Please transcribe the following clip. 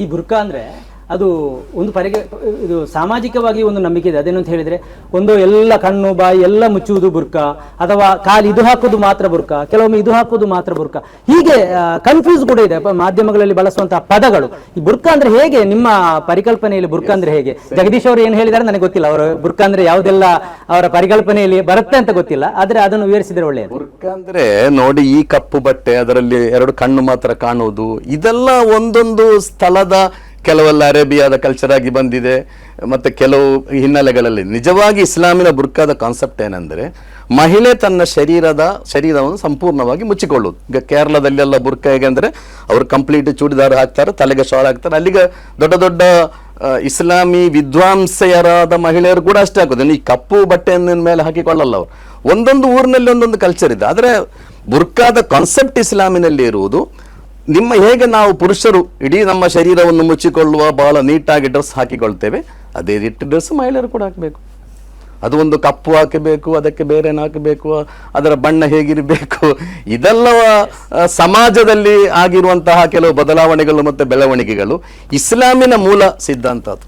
ಈ ಬುರ್ಕಾ ಅಂದ್ರೆ ಅದು ಒಂದು ಪರಿಗ ಇದು ಸಾಮಾಜಿಕವಾಗಿ ಒಂದು ನಂಬಿಕೆ ಇದೆ. ಅದೇನಂತ ಅಂತ ಹೇಳಿದ್ರೆ ಒಂದು ಎಲ್ಲ ಕಣ್ಣು ಬಾಯಿ ಎಲ್ಲ ಮುಚ್ಚುವುದು ಬುರ್ಕ ಅಥವಾ ಕಾಲು ಇದು ಹಾಕೋದು ಮಾತ್ರ ಬುರ್ಕ ಕೆಲವೊಮ್ಮೆ ಇದು ಹಾಕೋದು ಮಾತ್ರ ಬುರ್ಕ. ಹೀಗೆ ಕನ್ಫ್ಯೂಸ್ ಕೂಡ ಇದೆ. ಮಾಧ್ಯಮಗಳಲ್ಲಿ ಬಳಸುವಂತಹ ಪದಗಳು. ಈ ಬುರ್ಕ ಅಂದ್ರೆ ಹೇಗೆ? ನಿಮ್ಮ ಪರಿಕಲ್ಪನೆಯಲ್ಲಿ ಬುರ್ಕ ಅಂದ್ರೆ ಹೇಗೆ? ಜಗದೀಶ್ ಅವರು ಏನು ಹೇಳಿದ್ದಾರೆ ನನಗೆ ಗೊತ್ತಿಲ್ಲ. ಅವರು ಬುರ್ಕ ಅಂದ್ರೆ ಯಾವುದೆಲ್ಲ ಅವರ ಪರಿಕಲ್ಪನೆಯಲ್ಲಿ ಬರುತ್ತೆ ಅಂತ ಗೊತ್ತಿಲ್ಲ. ಆದ್ರೆ ಅದನ್ನು ವಿವರಿಸಿದ್ರೆ ಒಳ್ಳೆಯದು. ಬುರ್ಕ ಅಂದ್ರೆ ನೋಡಿ ಈ ಕಪ್ಪು ಬಟ್ಟೆ ಅದರಲ್ಲಿ ಎರಡು ಕಣ್ಣು ಮಾತ್ರ ಕಾಣುವುದು. ಇದೆಲ್ಲ ಒಂದೊಂದು ಸ್ಥಳದ ಕೆಲವೆಲ್ಲ ಅರೇಬಿಯಾದ ಕಲ್ಚರ್ ಆಗಿ ಬಂದಿದೆ, ಮತ್ತು ಕೆಲವು ಹಿನ್ನೆಲೆಗಳಲ್ಲಿ. ನಿಜವಾಗಿ ಇಸ್ಲಾಮಿನ ಬುರ್ಕಾದ ಕಾನ್ಸೆಪ್ಟ್ ಏನಂದ್ರೆ, ಮಹಿಳೆ ತನ್ನ ಶರೀರದ, ಶರೀರವನ್ನು ಸಂಪೂರ್ಣವಾಗಿ ಮುಚ್ಚಿಕೊಳ್ಳುವುದು. ಈಗ ಕೇರಳದಲ್ಲೆಲ್ಲ ಬುರ್ಕ ಹೇಗೆ ಅಂದರೆ, ಅವರು ಕಂಪ್ಲೀಟ್ ಚೂಡಿದಾರ ಹಾಕ್ತಾರೆ, ತಲೆಗೆ ಶಾಲ್ ಹಾಕ್ತಾರೆ, ಅಲ್ಲಿಗೆ ದೊಡ್ಡ ದೊಡ್ಡ ಇಸ್ಲಾಮಿ ವಿದ್ವಾಂಸೆಯರಾದ ಮಹಿಳೆಯರು ಕೂಡ ಅಷ್ಟೇ ಹಾಕೋದು. ಈ ಕಪ್ಪು ಬಟ್ಟೆಯನ್ನ ಮೇಲೆ ಹಾಕಿಕೊಳ್ಳಲ್ಲ ಅವರು. ಒಂದೊಂದು ಊರಿನಲ್ಲಿ ಒಂದೊಂದು ಕಲ್ಚರ್ ಇದೆ. ಆದರೆ ಬುರ್ಕಾದ ಕಾನ್ಸೆಪ್ಟ್ ಇಸ್ಲಾಮಿನಲ್ಲಿ ಇರುವುದು ನಿಮ್ಮ ಹೇಗೆ ನಾವು ಪುರುಷರು ಇಡೀ ನಮ್ಮ ಶರೀರವನ್ನು ಮುಚ್ಚಿಕೊಳ್ಳುವ ಬಹಳ ನೀಟಾಗಿ ಡ್ರೆಸ್ ಹಾಕಿಕೊಳ್ತೇವೆ, ಅದೇ ರೀತಿ ಡ್ರೆಸ್ ಮಹಿಳೆಯರು ಕೂಡ ಹಾಕಬೇಕು. ಅದು ಒಂದು ಕಪ್ಪು ಹಾಕಬೇಕು, ಅದಕ್ಕೆ ಬೇರೆ ಹಾಕಬೇಕು, ಅದರ ಬಣ್ಣ ಹೇಗಿರಬೇಕು ಇದೆಲ್ಲವ ಸಮಾಜದಲ್ಲಿ ಆಗಿರುವಂತಹ ಕೆಲವು ಬದಲಾವಣೆಗಳು ಮತ್ತು ಬೆಳವಣಿಗೆಗಳು ಇಸ್ಲಾಮಿನ ಮೂಲ ಸಿದ್ಧಾಂತ ಅದು.